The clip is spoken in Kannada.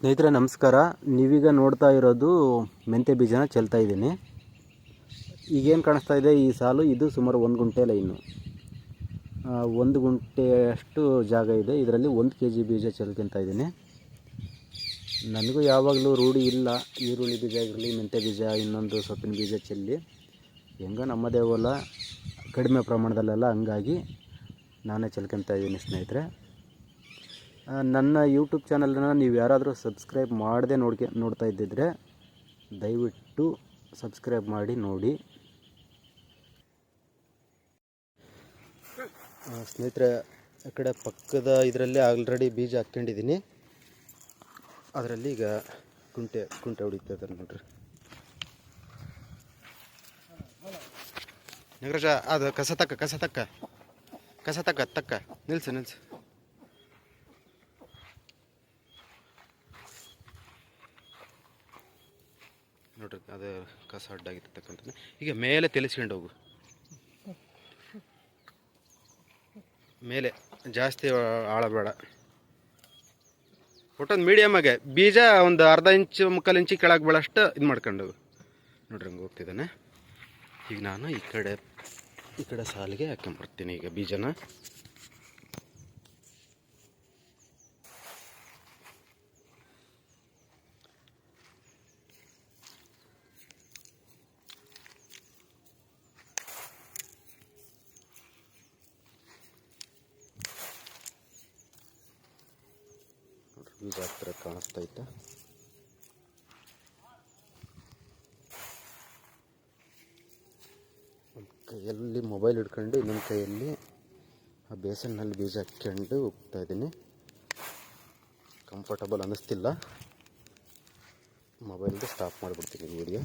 ಸ್ನೇಹಿತರೆ, ನಮಸ್ಕಾರ. ನೀವೀಗ ನೋಡ್ತಾ ಇರೋದು ಮೆಂತೆ ಬೀಜನ ಚೆಲ್ತಾ ಇದ್ದೀನಿ. ಈಗೇನು ಕಾಣಿಸ್ತಾ ಇದೆ ಈ ಸಾಲು? ಇದು ಸುಮಾರು ಒಂದು ಗುಂಟೆ ಲೈನು. ಒಂದು ಗುಂಟೆಯಷ್ಟು ಜಾಗ ಇದೆ. ಇದರಲ್ಲಿ ಒಂದು ಕೆ ಜಿ ಬೀಜ ಚೆಲ್ಕೊತಾ ಇದ್ದೀನಿ. ನನಗೂ ಯಾವಾಗಲೂ ರೂಢಿ ಇಲ್ಲ ಈರುಳ್ಳಿ ಬೀಜ ಆಗಿರಲಿ, ಮೆಂತೆ ಬೀಜ, ಇನ್ನೊಂದು ಸೊಪ್ಪಿನ ಬೀಜ ಚೆಲ್ಲಿ. ಹೆಂಗೋ ನಮ್ಮದೇ ಹೊಲ ಕಡಿಮೆ ಪ್ರಮಾಣದಲ್ಲೆಲ್ಲ ಹಂಗಾಗಿ ನಾನೇ ಚೆಲ್ಕೊತಾ ಇದ್ದೀನಿ ಸ್ನೇಹಿತರೆ. ನನ್ನ ಯೂಟ್ಯೂಬ್ ಚಾನಲನ್ನು ನೀವು ಯಾರಾದರೂ ಸಬ್ಸ್ಕ್ರೈಬ್ ಮಾಡದೆ ನೋಡ್ಕೆ, ನೋಡ್ತಾ ಇದ್ದಿದ್ರೆ ದಯವಿಟ್ಟು ಸಬ್ಸ್ಕ್ರೈಬ್ ಮಾಡಿ, ನೋಡಿ. ಸ್ನೇಹಿತರೆ, ಆ ಕಡೆ ಪಕ್ಕದ ಇದರಲ್ಲೇ ಆಲ್ರೆಡಿ ಬೀಜ ಹಾಕ್ಕೊಂಡಿದ್ದೀನಿ. ಅದರಲ್ಲಿ ಈಗ ಕುಂಟೆ ಕುಂಟೆ ಹೊಡಿತದೆ ನೋಡ್ರಿ. ನಗರಾಜ, ಅದು ಕಸ ತಕ್ಕ ಕಸ ತಕ್ಕ. ಕಸ ತಕ್ಕ ತಕ್ಕ. ನಿಲ್ಸು ನಿಲ್ಸು. ನೋಡ್ರಿ, ಅದು ಕಸ ಅಡ್ಡಾಗಿರ್ತಕ್ಕಂಥ ಈಗ ಮೇಲೆ ತಿಳಿಸ್ಕೊಂಡು ಹೋಗು. ಮೇಲೆ ಜಾಸ್ತಿ ಆಳಬೇಡ. ಒಟ್ಟೊಂದು ಮೀಡಿಯಮಾಗೆ ಬೀಜ ಒಂದು ಅರ್ಧ ಇಂಚು, ಮುಕ್ಕಾಲು ಇಂಚು ಕೆಳಗೆ ಬೀಳಷ್ಟು ಇದು ಮಾಡ್ಕೊಂಡು ನೋಡ್ರಿ ಹಂಗೆ ಹೋಗ್ತಿದ್ದಾನೆ. ಈಗ ನಾನು ಈ ಕಡೆ ಈ ಕಡೆ ಸಾಲಿಗೆ ಹಾಕೊಂಬರ್ತೀನಿ ಈಗ ಬೀಜನ. ನೋಡ್ರಿ ಬೀಜ ಹತ್ರ ಕಾಣಿಸ್ತೈತೆ ಒಂದು ಕೈಯಲ್ಲಿ ಮೊಬೈಲ್ ಹಿಡ್ಕೊಂಡು ಇನ್ನೊಂದು ಕೈಯಲ್ಲಿ ಆ ಬೇಸನ್ನಲ್ಲಿ ಬೀಜ ಹಾಕ್ಕೊಂಡು ಹೋಗ್ತಾ ಇದ್ದೀನಿ. ಕಂಫರ್ಟಬಲ್ ಅನ್ನಿಸ್ತಿಲ್ಲ. ಮೊಬೈಲ್ದು ಸ್ಟಾಪ್ ಮಾಡಿಬಿಡ್ತೀನಿ ವಿಡಿಯೋ